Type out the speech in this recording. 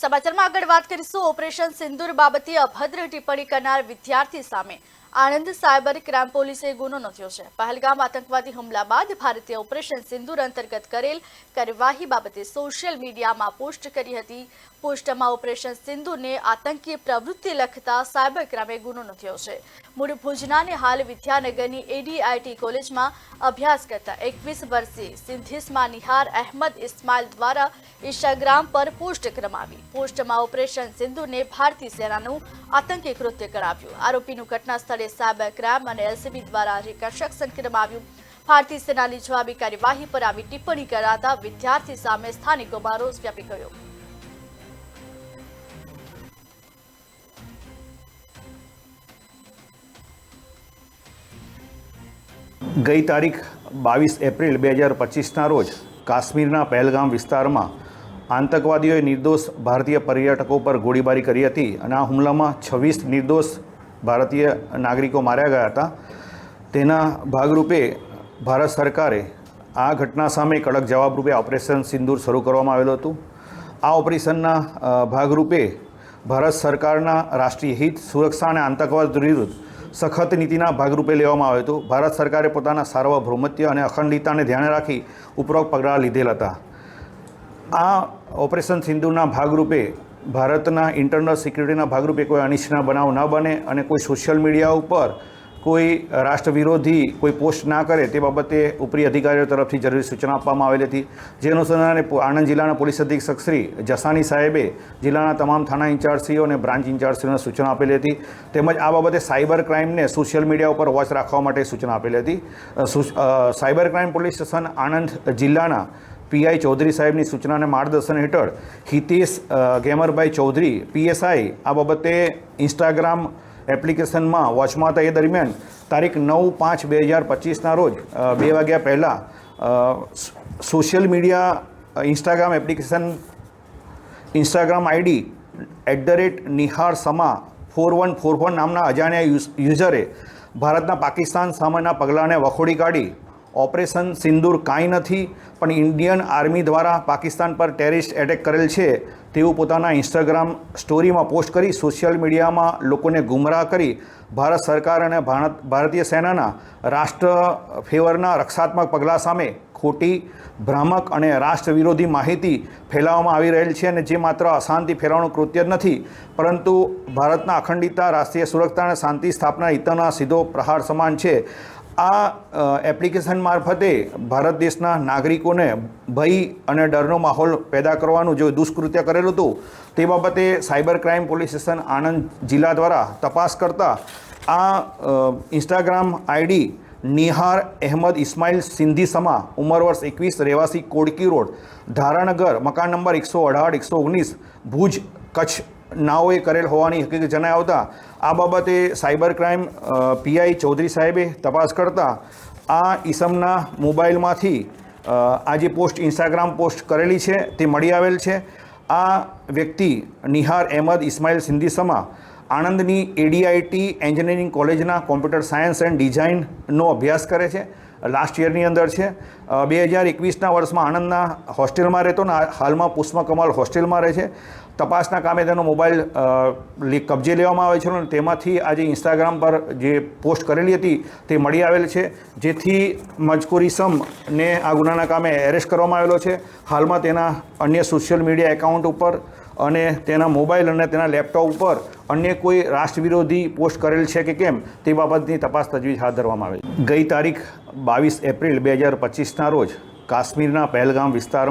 સમાચારમાં આગળ વાત કરીશું. ઓપરેશન સિંદુર બાબતે અભદ્ર ટિપ્પણી કરનાર વિદ્યાર્થી સામે આણંદ સાયબર ક્રાઇમ પોલીસે ગુનો નોંધ્યો છે. પહેલગામ આતંકવાદી હુમલા બાદ ભારતીય ઓપરેશન સિંદુર અંતર્ગત કરેલ કાર્યવાહી બાબતે સોશિયલ મીડિયામાં પોસ્ટ કરી હતી. પોસ્ટમાં ઓપરેશન સિંધુને આતંકી પ્રવૃત્તિ લખતા સાયબર ક્રાઇમે ગુનો નોંધ્યો છે. મૂળ ભુજનાને હાલ વિદ્યાનગરની એડીઆઈટી કોલેજમાં અભ્યાસ કરતા એકવીસ વર્ષીય સિંધીસમાં નિહાર અહેમદ ઇસ્માઇલ દ્વારા ઇન્સ્ટાગ્રામ પર પોસ્ટ કરવામાં પોસ્ટમાં ઓપરેશન સિંધુને ભારતીય સેનાનું આતંકી કૃત્ય કરાવ્યું. આરોપીનું ઘટના સ્થળે સાયબર ક્રાઇમ અને એલસીબી દ્વારા રિકન્સ્ટ્રક્શન કરવામાં ભારતીય સેનાની જવાબી કાર્યવાહી પર આવી ટિપ્પણી કરાતા વિદ્યાર્થી સામે સ્થાનિકોમાં રોષ વ્યાપી ગયો. ગઈ તારીખ બાવીસ એપ્રિલ બે હજાર પચીસના રોજ કાશ્મીરના પહેલગામ વિસ્તારમાં આતંકવાદીઓએ નિર્દોષ ભારતીય પર્યટકો પર ગોળીબારી કરી હતી અને આ હુમલામાં છવ્વીસ નિર્દોષ ભારતીય નાગરિકો માર્યા ગયા હતા. તેના ભાગરૂપે ભારત સરકારે આ ઘટના સામે કડક જવાબરૂપે ઓપરેશન સિંદૂર શરૂ કરવામાં આવેલું હતું. આ ઓપરેશનના ભાગરૂપે ભારત સરકારના રાષ્ટ્રીય હિત, સુરક્ષા અને આતંકવાદ વિરુદ્ધ સખત નીતિના ભાગરૂપે લેવામાં આવ્યો હતો. ભારત સરકારે પોતાના સાર્વભૌમત્ય અને અખંડિતતાને ધ્યાને રાખી ઉપરોક્ત પગલાં લીધેલ હતા. આ ઓપરેશન સિંધુના ભાગરૂપે ભારતના ઇન્ટરનલ સિક્યુરિટીના ભાગરૂપે કોઈ અનિચ્છના બનાવ ન બને અને કોઈ સોશિયલ મીડિયા ઉપર કોઈ રાષ્ટ્ર વિરોધી કોઈ પોસ્ટ ના કરે તે બાબતે ઉપરી અધિકારીઓ તરફથી જરૂરી સૂચના આપવામાં આવેલી હતી. જે અનુસંધાને આણંદ જિલ્લાના પોલીસ અધિક્ષક શ્રી જસાની સાહેબે જિલ્લાના તમામ થાણા ઇન્ચાર્જશ્રીઓ અને બ્રાન્ચ ઇન્ચાર્જશ્રીઓને સૂચના આપેલી હતી. તેમજ આ બાબતે સાયબર ક્રાઇમને સોશિયલ મીડિયા ઉપર વોચ રાખવા માટે સૂચના આપેલી હતી. Cyber crime police station Anand જિલ્લાના પીઆઈ ચૌધરી સાહેબની સૂચનાને માર્ગદર્શન હેઠળ હિતેશ ગેમરભાઈ ચૌધરી પીએસઆઈ આ બાબતે ઇન્સ્ટાગ્રામ એપ્લિકેશનમાં વોચમાં હતા એ દરમિયાન તારીખ નવ પાંચ બે હજાર પચીસના રોજ બે વાગ્યા પહેલાં social media Instagram application, Instagram ID at the rate Nihar Sama four one four one નામના અજાણ્યા યુઝરે ભારતના પાકિસ્તાન સામેના પગલાંને વખોડી કાઢી ઓપરેશન સિંદૂર કાંઈ નથી, પણ ઇન્ડિયન આર્મી દ્વારા પાકિસ્તાન પર ટેરિસ્ટ એટેક કરેલ છે. તેવું પોતાના ઇન્સ્ટાગ્રામ સ્ટોરીમાં પોસ્ટ કરી સોશિયલ મીડિયામાં લોકોને ગુમરાહ કરી ભારત સરકાર અને ભારત, ભારતીય સેનાના રાષ્ટ્ર ફેવરના રક્ષાત્મક પગલાં સામે ખોટી, ભ્રામક અને રાષ્ટ્ર વિરોધી માહિતી ફેલાવવામાં આવી રહેલ છે અને જે માત્ર અશાંતિ ફેલાવવાનું કૃત્ય જ નથી, પરંતુ ભારતના અખંડિતતા, રાષ્ટ્રીય સુરક્ષા અને શાંતિ સ્થાપના હિતના સીધો પ્રહાર સમાન છે. આ એપ્લિકેશન મારફતે ભારત દેશના નાગરિકોને ભય અને ડરનો માહોલ પેદા કરવાનું જો દુષ્કૃત્ય કરેલું હતું, તે બાબતે cyber crime police station Anand જિલ્લા દ્વારા તપાસ કરતા આ ઇન્સ્ટાગ્રામ આઈડી નિહાર અહેમદ ઇસ્માઇલ સિંધી સમા, ઉંમર વર્ષ એકવીસ, રહેવાસી કોડકી રોડ, ધારાનગર, મકાન નંબર એકસો અઢાર, એકસો ઓગણીસ, ભુજ કચ્છ, નાઓએ કરેલ હોવાની હકીકત જણાવતા આ બાબતે સાયબર ક્રાઇમ પીઆઈ ચૌધરી સાહેબે તપાસ કરતા આ ઈસમના મોબાઈલમાંથી આ જે પોસ્ટ, ઇન્સ્ટાગ્રામ પોસ્ટ કરેલી છે, તે મળી આવેલ છે. આ વ્યક્તિ નિહાર અહેમદ ઇસ્માઇલ સિંધી સમા આણંદની એડીઆઈટી એન્જિનિયરિંગ કોલેજના કોમ્પ્યુટર સાયન્સ એન્ડ ડિઝાઇનનો અભ્યાસ કરે છે. લાસ્ટ યરની અંદર છે. બે હજાર એકવીસના વર્ષમાં આણંદના હોસ્ટેલમાં રહેતો ને હાલમાં પુષ્પકમલ હોસ્ટેલમાં રહે છે. તપાસના કામે તેનો મોબાઈલ કબજે લેવામાં આવે છે અને તેમાંથી આજે ઇન્સ્ટાગ્રામ પર જે પોસ્ટ કરેલી હતી તે મળી આવેલ છે. જેથી મજકુરી સમને આ ગુનાના કામે એરેસ્ટ કરવામાં આવેલો છે. હાલમાં તેના અન્ય સોશિયલ મીડિયા એકાઉન્ટ ઉપર અને તેના મોબાઈલ અને તેના લેપટોપ ઉપર અન્ય કોઈ રાષ્ટ્ર વિરોધી પોસ્ટ કરેલ છે કે કેમ તે બાબતની તપાસ તજવીજ હાથ ધરવામાં આવી ગઈ તારીખ બાવીસ એપ્રિલ બે હજાર પચીસના રોજ કાશ્મીરના પહેલગામ વિસ્તારમાં